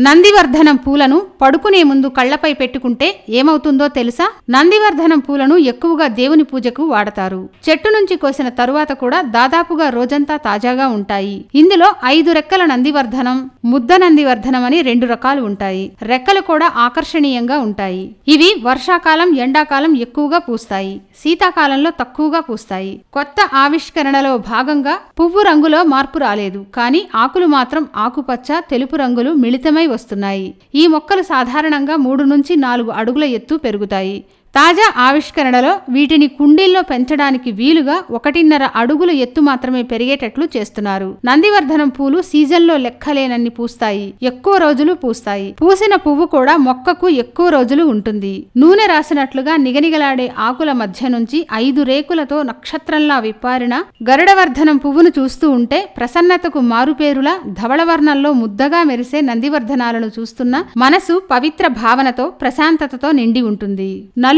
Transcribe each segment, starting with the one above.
నందివర్ధనం పూలను పడుకునే ముందు కళ్ళపై పెట్టుకుంటే ఏమవుతుందో తెలుసా? నందివర్ధనం పూలను ఎక్కువగా దేవుని పూజకు వాడతారు. చెట్టు నుంచి కోసిన తరువాత కూడా దాదాపుగా రోజంతా తాజాగా ఉంటాయి. ఇందులో ఐదు రెక్కల నందివర్ధనం ముద్ద నందివర్ధనం అని రెండు రకాలు ఉంటాయి. రెక్కలు కూడా ఆకర్షణీయంగా ఉంటాయి. ఇవి వర్షాకాలం ఎండాకాలం ఎక్కువగా పూస్తాయి. శీతాకాలంలో తక్కువగా పూస్తాయి. కొత్త ఆవిష్కరణలో భాగంగా పువ్వు రంగులో మార్పు రాలేదు. కానీ ఆకులు మాత్రం ఆకుపచ్చ తెలుపు రంగులు మిళితమై వస్తున్నాయి. ఈ మొక్కలు సాధారణంగా మూడు నుంచి నాలుగు అడుగుల ఎత్తు పెరుగుతాయి. తాజా ఆవిష్కరణలో వీటిని కుండీల్లో పెంచడానికి వీలుగా ఒకటిన్నర అడుగుల ఎత్తు మాత్రమే పెరిగేటట్లు చేస్తున్నారు. నందివర్ధనం పూలు సీజన్లో లెక్కలేనన్ని పూస్తాయి. ఎక్కువ రోజులు పూస్తాయి. పూసిన పువ్వు కూడా మొక్కకు ఎక్కువ రోజులు ఉంటుంది. నూనె రాసినట్లుగా నిగనిగలాడే ఆకుల మధ్య నుంచి ఐదు రేకులతో నక్షత్రంలా విప్పారిన గరుడవర్ధనం పువ్వును చూస్తూ ఉంటే ప్రసన్నతకు మారుపేరులా ధవళవర్ణంలో ముద్దగా మెరిసే నందివర్ధనాలను చూస్తున్న మనసు పవిత్ర భావనతో ప్రశాంతతతో నిండి ఉంటుంది.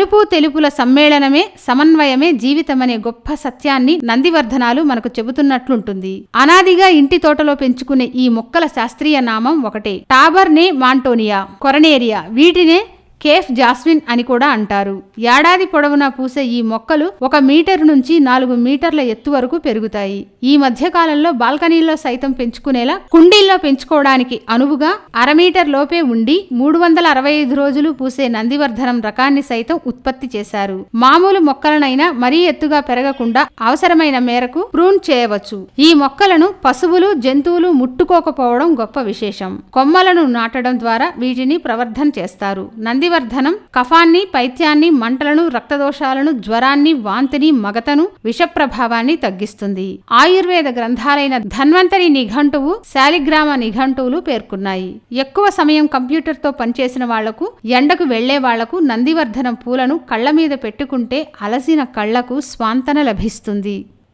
నలుపు తెలుపుల సమ్మేళనమే సమన్వయమే జీవితమనే గొప్ప సత్యాన్ని నందివర్ధనాలు మనకు చెబుతున్నట్లుంటుంది. అనాదిగా ఇంటి తోటలో పెంచుకునే ఈ మొక్కల శాస్త్రీయ నామం ఒకటే. టాబర్నే మాంటోనియా కొరనేరియా వీటినే కేఫ్ జాస్మిన్ అని కూడా అంటారు. ఏడాది పొడవునా పూసే ఈ మొక్కలు ఒక మీటర్ నుంచి నాలుగు మీటర్ల ఎత్తు వరకు పెరుగుతాయి. ఈ మధ్య కాలంలో బాల్కనీల్లో సైతం పెంచుకునేలా కుండీల్లో పెంచుకోవడానికి అనువుగా అర మీటర్ లోపే ఉండి మూడు వందల అరవై ఐదు రోజులు పూసే నందివర్ధనం రకాన్ని సైతం ఉత్పత్తి చేశారు. మామూలు మొక్కలనైనా మరీ ఎత్తుగా పెరగకుండా అవసరమైన మేరకు ప్రూన్ చేయవచ్చు. ఈ మొక్కలను పశువులు జంతువులు ముట్టుకోకపోవడం గొప్ప విశేషం. కొమ్మలను నాటడం ద్వారా వీటిని ప్రవర్ధన చేస్తారు. నందివర్ధనం కఫాన్ని పైత్యాన్ని మంటలను రక్తదోషాలను జ్వరాన్ని వాంతిని మగతను విషప్రభావాన్ని తగ్గిస్తుంది. ఆయుర్వేద గ్రంథాలైన ధన్వంతరి నిఘంటువు శాలిగ్రామ నిఘంటువులు పేర్కొన్నాయి. ఎక్కువ సమయం కంప్యూటర్తో పనిచేసిన వాళ్ళకు ఎండకు వెళ్ళే వాళ్ళకు నందివర్ధనం పూలను కళ్ళ మీద పెట్టుకుంటే అలసిన కళ్ళకు స్వాంతన లభిస్తుంది.